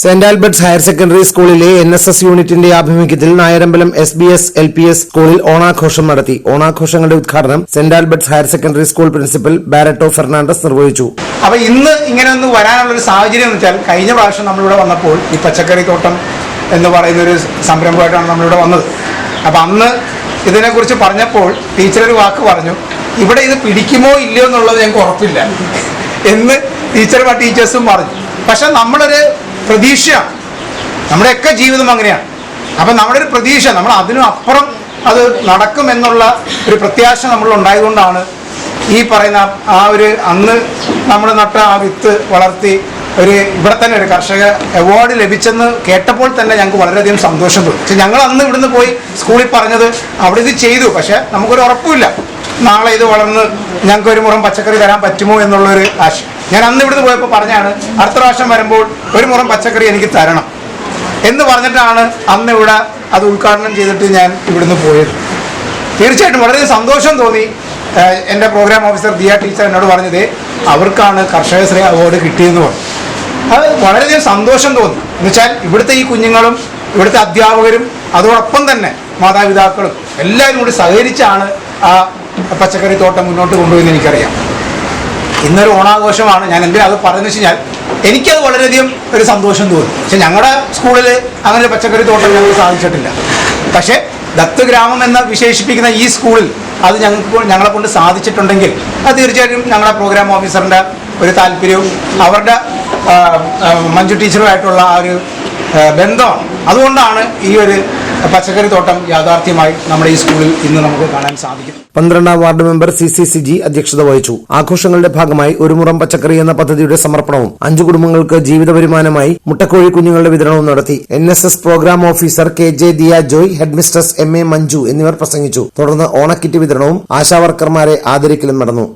Saint Albert's higher secondary സ്കൂളിലെ N S S യൂണിറ്റിന്റെ ആഭിമുഖ്യത്തിൽ Nayarambalam S B S L P S സ്കൂളിൽ ഓണാഘോഷം നടത്തി. ഓണാഘോഷങ്ങളുടെ ഉദ്ഘാടനം Saint Albert's higher secondary school principal Barreto Fernandez നിർവഹിച്ചു. അപ്പൊ ഇന്ന് ഇങ്ങനെ ഒന്ന് വരാനുള്ള ഒരു സാഹചര്യം എന്ന് വെച്ചാൽ കഴിഞ്ഞ പ്രാവശ്യം നമ്മളിവിടെ വന്നപ്പോൾ ഈ പച്ചക്കറി തോട്ടം എന്ന് പറയുന്ന ഒരു സംരംഭമായിട്ടാണ് നമ്മളിവിടെ വന്നത്. അപ്പൊ അന്ന് ഇതിനെക്കുറിച്ച് പറഞ്ഞപ്പോൾ ടീച്ചർ ഒരു വാക്ക് പറഞ്ഞു ഇവിടെ ഇത് പിടിക്കുമോ ഇല്ലയോ എന്നുള്ളത് ഞങ്ങൾക്ക് ഉറപ്പില്ല എന്ന് ടീച്ചറും ആ ടീച്ചേഴ്സും പറഞ്ഞു. പക്ഷെ നമ്മളൊരു പ്രതീക്ഷയാണ് നമ്മുടെയൊക്കെ ജീവിതം അങ്ങനെയാണ്. അപ്പം നമ്മുടെ ഒരു പ്രതീക്ഷ നമ്മൾ അതിനും അപ്പുറം അത് നടക്കുമെന്നുള്ള ഒരു പ്രത്യാശ നമ്മൾ ഉണ്ടായതുകൊണ്ടാണ് ഈ പറയുന്ന ആ ഒരു അന്ന് നമ്മൾ നട്ട ആ വിത്ത് വളർത്തി ഒരു ഇവിടെ തന്നെ ഒരു കർഷക അവാർഡ് ലഭിച്ചെന്ന് കേട്ടപ്പോൾ തന്നെ ഞങ്ങൾക്ക് വളരെയധികം സന്തോഷം തോന്നി. ഞങ്ങൾ അന്ന് ഇവിടുന്ന് പോയി സ്കൂളിൽ പറഞ്ഞത് അവിടെ ഇത് ചെയ്തു. പക്ഷെ നമുക്കൊരു ഉറപ്പില്ല നാളെ ഇത് വളർന്ന് ഞങ്ങൾക്ക് ഒരു മുറം പച്ചക്കറി തരാൻ പറ്റുമോ എന്നുള്ളൊരു ആശ ഞാൻ അന്ന് ഇവിടുന്ന് പോയപ്പോൾ പറഞ്ഞാണ് അടുത്ത പ്രാവശ്യം വരുമ്പോൾ ഒരു മുറം പച്ചക്കറി എനിക്ക് തരണം എന്ന് പറഞ്ഞിട്ടാണ് അന്ന് ഇവിടെ അത് ഉദ്ഘാടനം ചെയ്തിട്ട് ഞാൻ ഇവിടുന്ന് പോയത്. തീർച്ചയായിട്ടും വളരെ സന്തോഷം തോന്നി. എന്റെ പ്രോഗ്രാം ഓഫീസർ ദിയ ടീച്ചർ എന്നോട് പറഞ്ഞത് അവർക്കാണ് കർഷകശ്രീ അവാർഡ് കിട്ടിയെന്ന് പറഞ്ഞു. അത് വളരെയധികം സന്തോഷം തോന്നി. എന്നുവെച്ചാൽ ഇവിടുത്തെ ഈ കുഞ്ഞുങ്ങളും ഇവിടുത്തെ അധ്യാപകരും അതോടൊപ്പം തന്നെ മാതാപിതാക്കളും എല്ലാവരും കൂടി സഹകരിച്ചാണ് ആ പച്ചക്കറി തോട്ടം മുന്നോട്ട് കൊണ്ടുപോയെന്ന് എനിക്കറിയാം. ഇന്നൊരു ഓണാഘോഷമാണ്. ഞാൻ എന്തിനാ അത് പറഞ്ഞു വെച്ച് കഴിഞ്ഞാൽ എനിക്കത് വളരെയധികം ഒരു സന്തോഷം തോന്നി. പക്ഷെ ഞങ്ങളുടെ സ്കൂളിൽ അങ്ങനെ ഒരു പച്ചക്കറി തോട്ടം ഞങ്ങൾ സാധിച്ചിട്ടില്ല. പക്ഷേ ദത്ത് ഗ്രാമം എന്ന് വിശേഷിപ്പിക്കുന്ന ഈ സ്കൂളിൽ അത് ഞങ്ങൾക്ക് ഞങ്ങളെ കൊണ്ട് സാധിച്ചിട്ടുണ്ടെങ്കിൽ അത് തീർച്ചയായിട്ടും ഞങ്ങളുടെ പ്രോഗ്രാം ഓഫീസറിന്റെ ഒരു താല്പര്യവും അവരുടെ മഞ്ജു ടീച്ചറുമായിട്ടുള്ള ആ ഒരു ബന്ധമാണ് അതുകൊണ്ടാണ് ഈ ഒരു പച്ചക്കറി തോട്ടം യാഥാർത്ഥ്യമായി നമ്മുടെ ഈ സ്കൂളിൽ ഇന്ന് നമുക്ക് കാണാൻ സാധിക്കും പന്ത്രണ്ടാം ward member C C C G അധ്യക്ഷത വഹിച്ചു. ആഘോഷങ്ങളുടെ ഭാഗമായി ഒരു മുറം പച്ചക്കറി എന്ന പദ്ധതിയുടെ സമർപ്പണവും അഞ്ചു കുടുംബങ്ങൾക്ക് ജീവിത വരുമാനമായി മുട്ടക്കോഴി കുഞ്ഞുങ്ങളുടെ വിതരണവും നടത്തി. N S S programme officer K J Diya Joy headmistress M A Manju എന്നിവർ പ്രസംഗിച്ചു. തുടർന്ന് ഓണക്കിറ്റ് വിതരണവും ആശാവർക്കർമാരെ ആദരിക്കലും നടന്നു.